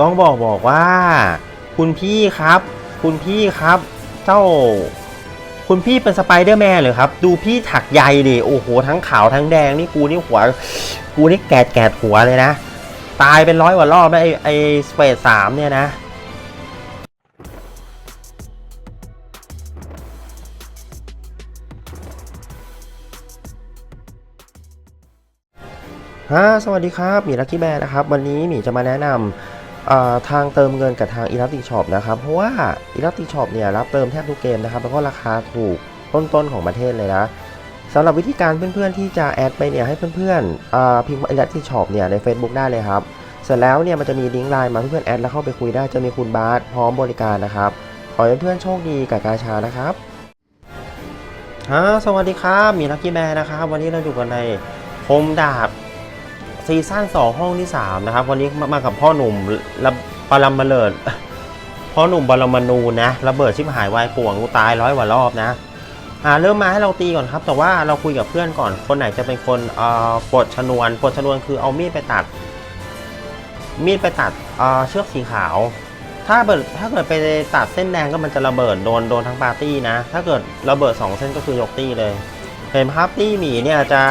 ต้องบอกบอกว่า คุณพี่ครับ คุณพี่ครับ เจ้า คุณพี่เป็นสไปเดอร์แมนเหรอครับ ดูพี่ถักใยดิโอ้โห ทั้งขาวทั้งแดงนี่กูนี่หัว กูนี่แกดแกดหัวเลยนะ ตายเป็นร้อยกว่ารอบแล้วไอไอสเปซสามเนี่ยนะฮะสวัสดีครับหมีลักกี้แบร์นะครับ วันนี้หมีจะมาแนะนำ ทางเติมเงินกับทาง e l a s t i c Shop นะครับ เพราะว่า e l a s t i c Shop เนี่ยรับเติมแทบทุกเกมนะครับ แล้วก็ราคาถูกต้นๆของประเทศเลยนะสำหรับวิธีการเพื่อนๆที่จะแอดไปเนี่ยให้เพื่อนๆพิมพ์ e l a s t i c Shop เนี่ยใน Facebook ได้เลยครับเสร็จแล้วเนี่ยมันจะมีลิงก์ไลน์มาเพื่อนๆแอดแล้วเข้าไปคุยได้จะมีคุณบาสพร้อมบริการนะครับ ขอให้เพื่อนๆโชคดีกับกาชานะครับฮะสวัสดีครับ มีลักกี้แบร์นะครับ วันนี้เราอยู่กันในโฮมดาบ ซีซั่น2 ห้องที่ 3 นะครับ วันนี้มามากับพ่อหนุ่มระปรมาเลิดพ่อหนุ่มบรมานูนะระเบิดชิบหายวายป่วงกูตายร้อยกว่ารอบนะอ่าเริ่มมาให้เราตีก่อนครับ แต่ว่าเราคุยกับเพื่อนก่อนคนไหนจะเป็นคนเอ่อปลดชนวนปลดชนวนคือเอามีดไปตัด มีดไปตัดเอ่อเชือกสีขาว ถ้าเบิดถ้าเกิดไปตัดเส้นแดงก็มันจะระเบิดโดนโดนทั้งปาร์ตี้นะ ถ้าเกิดระเบิดสองเส้นก็คือยกตี้เลย เห็นครับตี้หมีเนี่ยจะ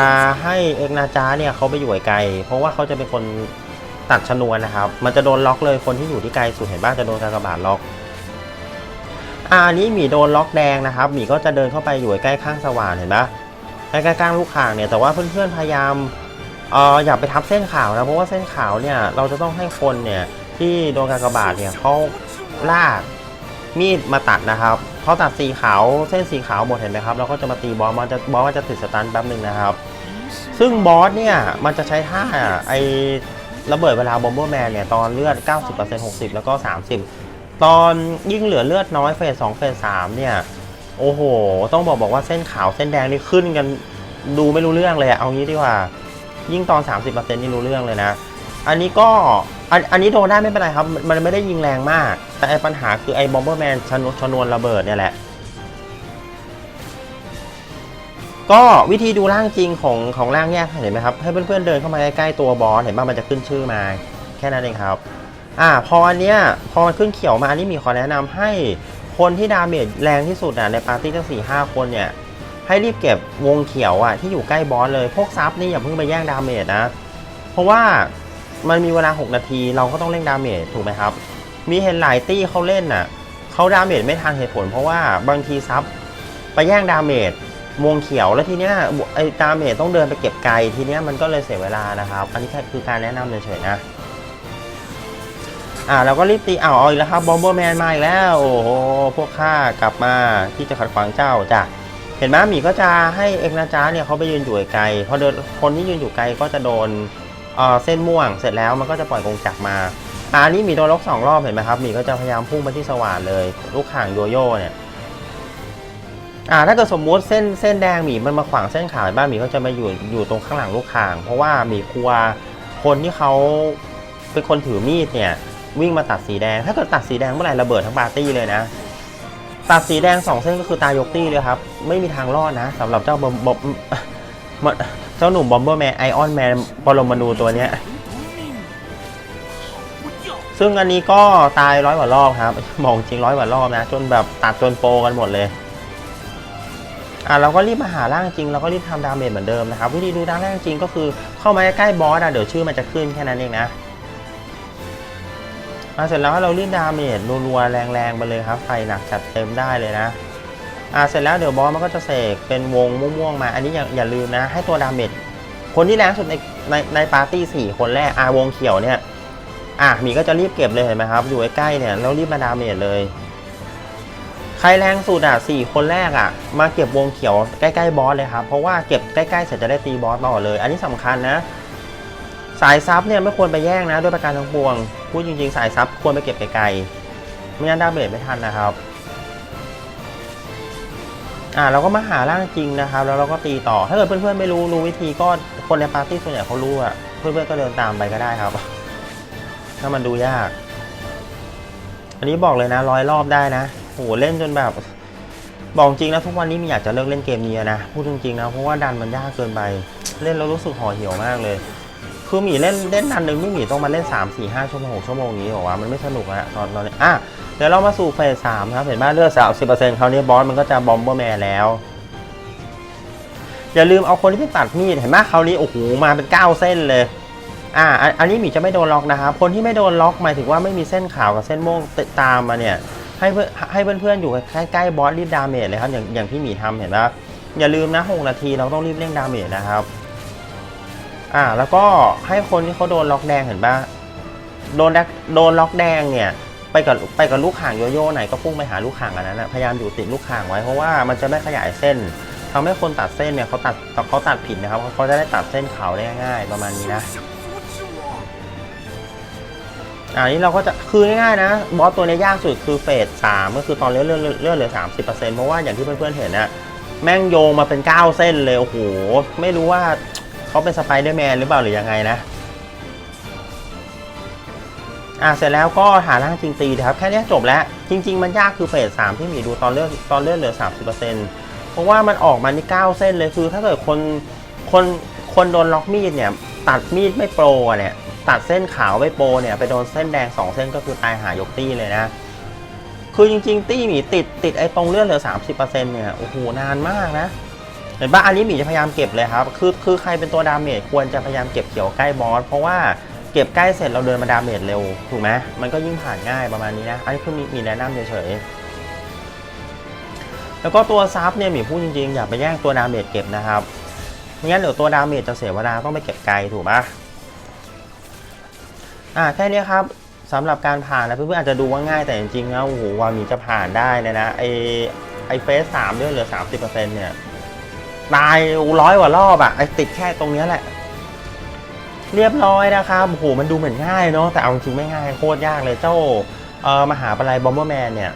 ให้เอกนาจาเนี่ยเขาไปอยู่ไกล เพราะว่าเขาจะเป็นคนตัดชนวนนะครับ มันจะโดนล็อกเลยคนที่อยู่ที่ไกลสุดเห็นบ้างจะโดนกากบาทล็อกอันนี้หมีโดนล็อกแดงนะครับหมีก็จะเดินเข้าไปอยู่ใกล้ข้างสว่านเห็นปะใกล้ๆกลางลูกข่างเนี่ยแต่ว่าเพื่อนๆพยายามเอออย่าไปทับเส้นขาวนะเพราะว่าเส้นขาวเนี่ยเราจะต้องให้คนเนี่ยที่โดนกากบาทเนี่ยเขาลาก มีดมาตัดนะครับเขาตัดสีขาวเส้นสีขาวหมดเห็นไหมครับเราก็จะมาตีบอสมันจะบอสมันจะติดสตันแป๊บหนึ่งนะครับ ซึ่งบอสเนี่ยมันจะใช้ท่าไอระเบิดเวลาบอมเบอร์แมนเนี่ยตอนเลือด 90% 60 แล้วก็ 30 ตอนยิ่งเหลือเลือดน้อยเฟส2เฟส3เนี่ยโอ้โห ต้องบอกบอกว่าเส้นขาวเส้นแดงนี่ขึ้นกันดูไม่รู้เรื่องเลยเอางี้ดีกว่า ยิ่งตอน 30%นี่รู้เรื่องเลยนะ อันนี้ก็ อันอันนี้โดนได้ไม่เป็นไรครับ มันไม่ได้ยิงแรงมาก แต่ไอปัญหาคือไอ้บอมเบอร์แมนชนวนชนวนระเบิดเนี่ยแหละ ก็วิธีดูร่างจริงของของร่างแยกเห็นไหมครับ ให้เพื่อนๆเดินเข้ามาใกล้ๆตัวบอสเห็นป่ะมันจะขึ้นชื่อมา แค่นั้นเองครับ อ่าพออันเนี้ยพอมันขึ้นเขียวมาอันนี้มีขอแนะนำให้คนที่ดาเมจแรงที่สุดอะในปาร์ตี้ทั้งสี่ห้าคนเนี่ยให้รีบเก็บวงเขียวอะที่อยู่ใกล้บอสเลยพวกซับนี่อย่าเพิ่งไปแย่งดาเมจนะ เพราะว่า มันมีเวลา 6 นาที เราก็ต้องเล่นดาเมจถูกไหมครับ มีเห็นหลายตี้เขาเล่นน่ะเขาดาเมจไม่ทันเหตุผล เพราะว่าบางทีซับไปแย่งดาเมจวงเขียวแล้วทีเนี้ยไอ้ดาเมจต้องเดินไปเก็บไกลทีเนี้ยมันก็เลยเสียเวลานะครับ อันนี้แค่คือการแนะนำเฉยๆนะอ่าเราก็รีบตีเอาเอาอีกแล้วครับบอมเบอร์แมนมาอีกแล้ว โอ้โหพวกข้ากลับมาที่จะขัดขวางเจ้าจ้ะเห็นไหมหมีก็จะให้เอกนาจาเนี่ยเขาไปยืนอยู่ไกลพอเดินคนที่ยืนอยู่ไกลก็จะโดน เส้นม่วงเสร็จแล้วมันก็จะปล่อยกงจักรมาอันนี้มีโดนล็อกสองรอบเห็นไหมครับมีก็จะพยายามพุ่งไปที่สว่านเลย ลูกข่างโยโย่เนี่ยอ่าถ้าเกิดสมมุติเส้นเส้นแดงหมีมันมาขวางเส้นขาวบ้านหมีก็จะมาอยู่อยู่ตรงข้างหลังลูกข่าง เพราะว่าหมีกลัวคนที่เขาเป็นคนถือมีดเนี่ยวิ่งมาตัดสีแดง ถ้าเกิดตัดสีแดงเมื่อไหร่ระเบิดทั้งปาร์ตี้เลยนะ ตัดสีแดงสองเส้นก็คือตายยกตี้เลยครับ ไม่มีทางรอดนะสำหรับเจ้าบอมบ มันเจ้าหนุ่มบอมเบอร์แมนไอออนแมนปรมาณูตัวเนี้ย ซึ่งอันนี้ก็ตายร้อยกว่ารอบครับมองจริงร้อยกว่ารอบนะ จนแบบตัดจนโปรกันหมดเลยอะเราก็รีบมาหาร่างจริงเราก็รีบทำดาเมจเหมือนเดิมนะครับ วิธีดูดาร่างจริงก็คือเข้ามาใกล้บอสอะเดี๋ยวชื่อมันจะขึ้นแค่นั้นเองนะมาเสร็จแล้วเรารีดดาเมจรัวๆแรงๆไปเลยครับไฟหนักจัดเต็มได้เลยนะ อ่าเสร็จแล้วเดี๋ยวบอสมันก็จะเสกเป็นวงม่วงๆมา อันนี้อย่าอย่าลืมนะ ให้ตัวดาเมจคนที่แรงสุดในในในปาร์ตี้สี่คนแรกอาวงเขียวเนี่ยอะหมีก็จะรีบเก็บเลยเห็นไหมครับ อยู่ใกล้ๆเนี่ยแล้วรีบมาดาเมจเลยใครแรงสุดอะสี่คนแรกอะ มาเก็บวงเขียวใกล้ๆบอสเลยครับ เพราะว่าเก็บใกล้ๆเสร็จจะได้ตีบอสต่อเลย อันนี้สำคัญนะ สายซับเนี่ยไม่ควรไปแย่งนะด้วยประการทั้งปวงพูดจริงๆ สายซับควรไปเก็บไกลๆไม่งั้นดาเมจไม่ทันนะครับ อ่าเราก็มาหาร่างจริงนะครับ แล้วเราก็ตีต่อ ถ้าเกิดเพื่อนๆไม่รู้รู้วิธีก็คนในปาร์ตี้ส่วนใหญ่เขารู้อะเพื่อนๆก็เดินตามไปก็ได้ครับ ถ้ามันดูยาก อันนี้บอกเลยนะร้อยรอบได้นะโหเล่นจนแบบบอกจริงนะทุกวันนี้มีอยากจะเลิกเล่นเกมนี้นะพูดจริงๆนะเพราะว่าดันมันยากเกินไป เล่นแล้วรู้สึกห่อเหี่ยวมากเลย คือหมีเล่นเล่นนันหนึ่งนี่หมีต้องมาเล่น3 4 5ชั่วโมง6ชั่วโมงนี้บอกว่ามันไม่สนุกอะตอนตอนนี้อะ ดี๋ยวเรามาสู่เฟสสามครับ เห็นไหมเลือดสามสิบเปอร์เซ็นต์คราวนี้บอสมันก็จะบอมเบอร์แมนแล้ว อย่าลืมเอาคนที่ไปตัดมีด เห็นไหมคราวนี้โอ้โหมาเป็น9เส้นเลย อ่า อันนี้หมีจะไม่โดนล็อกนะครับ คนที่ไม่โดนล็อกหมายถึงว่าไม่มีเส้นขาวกับเส้นม่วงติดตามมาเนี่ย ให้เพื่อนให้เพื่อนๆอยู่ใกล้ๆบอสรีบดาเมจเลยครับ อย่างอย่างที่หมีทำเห็นไหมอย่าลืมนะ6นาทีเราต้องรีบเร่งดาเมจนะครับอ่าแล้วก็ให้คนที่เขาโดนล็อกแดงเห็นปะโดนแดกโดนล็อกแดงเนี่ย ไปกับไปกับลูกข่างโยโย่ไหนก็พุ่งไปหาลูกข่างอันนั้นนะพยายามอยู่ติดลูกข่างไว้เพราะว่ามันจะไม่ขยายเส้นทำให้คนตัดเส้นเนี่ยเขาตัดเขาตัดผิดนะครับเขาจะได้ตัดเส้นขาวได้ง่ายๆประมาณนี้นะอันนี้เราก็จะคือง่ายๆนะบอสตัวนี้ยากสุดคือเฟสสามก็คือตอนเลื่อนเลื่อนเลื่อนเหลือสามสิบเปอร์เซ็นต์เพราะว่าอย่างที่เพื่อนๆเห็นนะแม่งโยงมาเป็นเก้าเส้นเลยโอ้โหไม่รู้ว่าเขาเป็นสไปเดอร์แมนหรือเปล่าหรือยังไงนะ อะเสร็จแล้วก็หาร่างจริงตีนะครับ แค่นี้จบแล้ว จริง ๆ มันยากคือเฟสสามที่หมีดูตอนเลื่อนตอนเลื่อนเหลือสามสิบเปอร์เซ็นต์เพราะว่ามันออกมานี่เก้าเส้นเลยคือ ถ้าเกิดคนคนคนโดนล็อกมีดเนี่ยตัดมีดไม่โปรเนี่ยตัดเส้นขาวไม่โปรเนี่ยไปโดนเส้นแดง 2 เส้นก็คือตายหายกตี้เลยนะคือจริง ๆ ตี้หมีติดติดไอ้ตรงเลื่อนเหลือ 30%เนี่ยโอ้โหนานมากนะเห็นปะอันนี้หมีจะพยายามเก็บเลยครับคือคือใครเป็นตัวดาเมจควรจะพยายามเก็บเกี่ยวใกล้บอสเพราะว่า เก็บใกล้เสร็จเราเดินมาดาเมจเร็ว ถูกไหมมันก็ยิ่งผ่านง่ายประมาณนี้นะ อันนี้คือมีมีแนะนำเฉยๆ แล้วก็ตัวซับเนี่ยมีพูดจริงๆ อย่าไปแย่งตัวดาเมจเก็บนะครับไม่งั้นเดี๋ยวตัวดาเมจจะเสียเวลาต้องไปเก็บไกลถูกปะอ่าแค่นี้ครับสำหรับการผ่านนะเพื่อนๆอาจจะดูว่าง่ายแต่จริงๆแล้วโอ้โหวามีจะผ่านได้เลยนะไอไอเฟสสามด้วยเหลือสามสิบเปอร์เซ็นต์เนี่ยตายร้อยกว่ารอบอะไอติดแค่ตรงนี้แหละ เรียบร้อยนะครับโอ้โหมันดูเหมือนง่ายเนาะแต่เอาจริงไม่ง่ายโคตรยากเลยเจ้าเออมหาปลัยบอมเบอร์แมนเนี่ย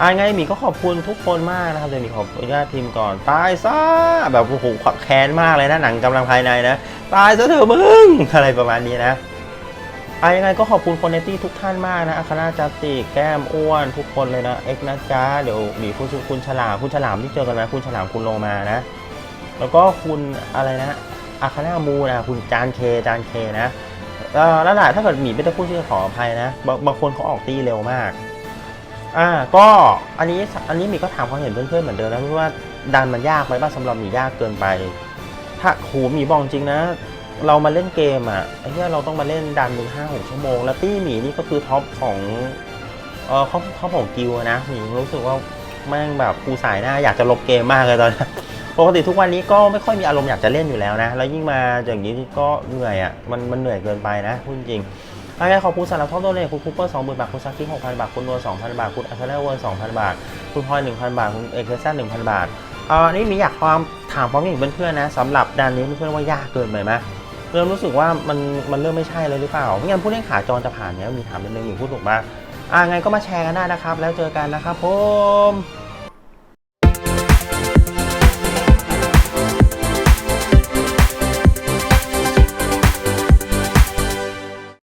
อ่าไงหมีก็ขอบคุณทุกคนมากนะครับเดี๋ยวหมีขออนุญาตพิมก่อน ตายซะแบบโอ้โหขับแค้นมากเลยนะหนังกำลังภายในนะ ตายซะเถอะมึง อะไรประมาณนี้นะอะยังไงก็ขอบคุณคนในที่ทุกท่านมากนะอาคาราจัสติแก้มอ้วนทุกคนเลยนะ เอ็กซ์นะจ๊ะเดี๋ยวมีคุณคุณฉลามคุณฉลามที่เจอกันไหมคุณฉลามคุณโลมานะ แล้วก็คุณอะไรนะ อาคารามูนะคุณจานเคจานเคนะแล้วแหละถ้าเกิดหมีไม่ได้พูดชื่อขออภัยนะบางบางคนเขาออกตีเร็วมากอ่าก็อันนี้อันนี้หมีก็ถามความเห็นเพื่อนๆเหมือนเดิมนะว่าดันมันยากไหมบ้างสำหรับหมียากเกินไป ถ้าโหหมีบอกจริงนะ เรามาเล่นเกมอะไอ้ที่เราต้องมาเล่นดันหนึ่งห้าหกชั่วโมง แล้วตี้หมีนี่ก็คือท็อปของเออเขาเขาของกิวนะหมีรู้สึกว่า แม่งแบบกูสายหน้าอยากจะลบเกมมากเลยตอนนี้ปกติทุกวันนี้ก็ไม่ค่อยมีอารมณ์อยากจะเล่นอยู่แล้วนะ แล้วยิ่งมาอย่างนี้ก็เหนื่อยอะ มันมันเหนื่อยเกินไปนะพูดจริงอะไรขอบคุณสำหรับท่อตัวเลขคุณคูเปอร์สองหมื่นบาท คุณซักกี้หกพันบาท คุณนวสองพันบาท คุณอัคเนเวิร์สองพันบาท คุณพลอยหนึ่งพันบาท คุณเอกเซนหนึ่งพันบาทเออนี่มีอยากความถามความเห็นเพื่อนๆนะสำหรับด้านนี้เพื่อนๆว่ายากเกินไปไหมเริ่มรู้สึกว่ามันมันเริ่มไม่ใช่เลยหรือเปล่าไม่งั้นผู้เล่นขาจรจะผ่านเนี้ยมีถามนิดนึงอยู่พูดถูกปะ อ่าไงก็มาแชร์กันได้นะครับ แล้วเจอกันนะครับผม